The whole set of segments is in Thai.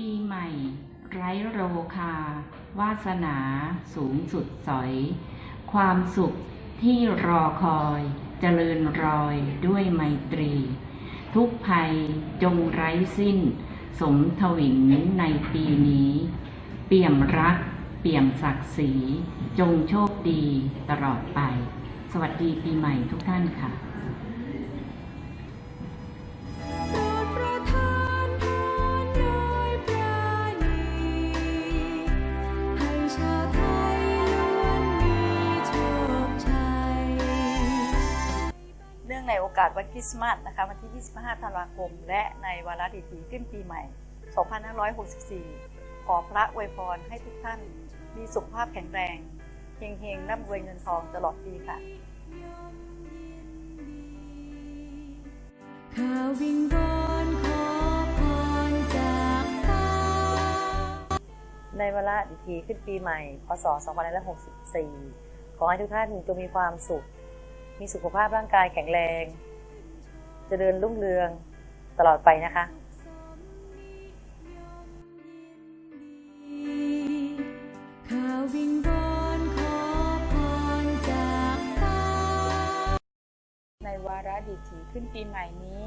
ปีใหม่ ไร้โรคา วาสนาสูงสุดสอย ความสุขที่รอคอยเจริญรอยด้วยไมตรี ทุกภัยจงไร้สิ้น สมทวินในปีนี้ เปี่ยมรัก เปี่ยมศักดิ์ศรีจงโชคดีตลอดไป สวัสดีปีใหม่ทุกท่านค่ะ โอกาสวันคริสต์มาสนะคะวันที่ 25 ธันวาคม และในวาระดิถีขึ้นปีใหม่ 2564 ขอพระอวยพรให้ทุกท่านมีสุขภาพแข็งแรงเฮงๆร่ำรวยเงินทองตลอดปีค่ะข้าวิงวอนขอพรจากฟ้าในวาระดิถีขึ้นปีใหม่ พศ 2564 ขอให้ทุกท่านจงมีความสุข มีสุขภาพร่างกายแข็งแรงจเจริญรุ่งเรืองตลอดไปนะคะในวาระดิถีขึ้นปีใหม่นี้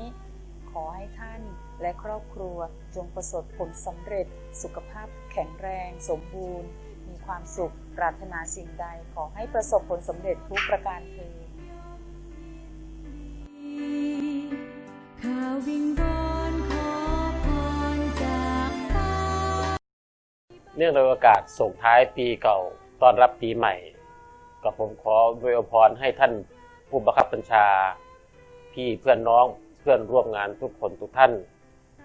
ขอให้ท่านและครอบครัวจงประสบผลสำเร็จสุขภาพแข็งแรง สมบูรณ์ มีความสุข ปรารถนาสิ่งใด ขอให้ประสบผลสำเร็จทุกประการเทอ เนื่องในโอกาสส่งท้ายปีเก่าต้อนรับปีใหม่ กับผมขออวยพรให้ท่านผู้บังคับบัญชา พี่เพื่อนน้องเพื่อนร่วมงานทุกคนทุกท่าน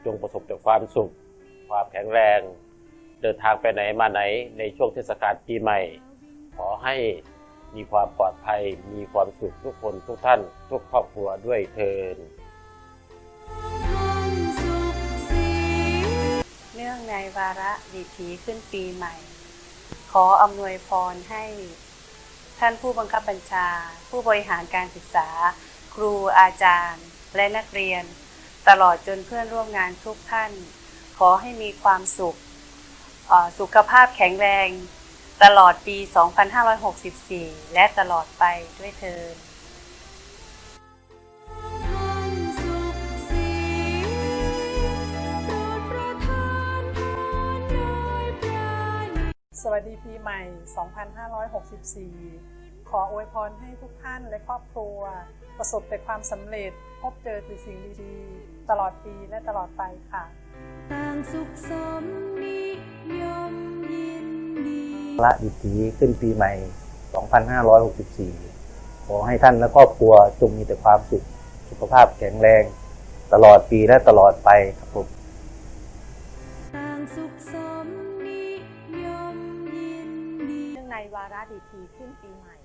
จงประสบแต่ความสุข ความแข็งแรง เดินทางไปไหนมาไหนในช่วงเทศกาลปีใหม่ ขอให้มีความปลอดภัย มีความสุขทุกคนทุกท่าน ทุกครอบครัวด้วยเทิน วาระดิถีขึ้นปีใหม่ ขออำนวยพรให้ท่านผู้บังคับบัญชา ผู้บริหารการศึกษา ครูอาจารย์ และนักเรียน ตลอดจนเพื่อนร่วมงานทุกท่าน ขอให้มีความสุข สุขภาพแข็งแรง ตลอดปี 2564 และตลอดไปด้วยเทิน สวัสดีปีใหม่ 2564 ขออวยพรให้ทุกท่านและครอบครัว ประสบแต่ความสำเร็จ พบเจอแต่สิ่งดีๆ ตลอดปีและตลอดไปค่ะต่างสุขสมนิยมยินดีพระดิถีขึ้นปีใหม่ 2564 ขอให้ท่านและครอบครัวจงมีแต่ความสุข สุขภาพแข็งแรง ตลอดปีและตลอดไปครับผมต่างสุขสม วาระดิถีขึ้นปีใหม่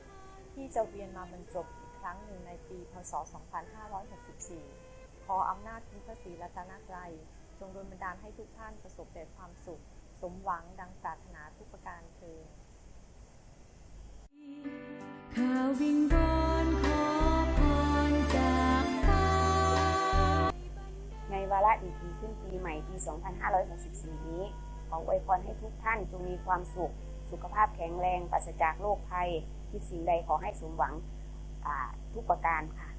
ที่จะเวียนมาบรรจบอีกครั้งหนึ่งในปี พศ 2564 ขออำนาจคุณพระศรีรัตนตรัยจงดลบันดาลให้ทุกท่านประสบแต่ความสุข สมหวังดังปรารถนาทุกประการเทอญข้าวิงวอนขอพรจากฟ้าในวาระดีทีขึ้นปีใหม่ปี 2564 นี้ขออวยพรให้ทุกท่านจงมีความสุข สุขภาพแข็งแรงปราศจากโรคภัยที่สิ่งใดขอให้สมหวังทุกประการค่ะ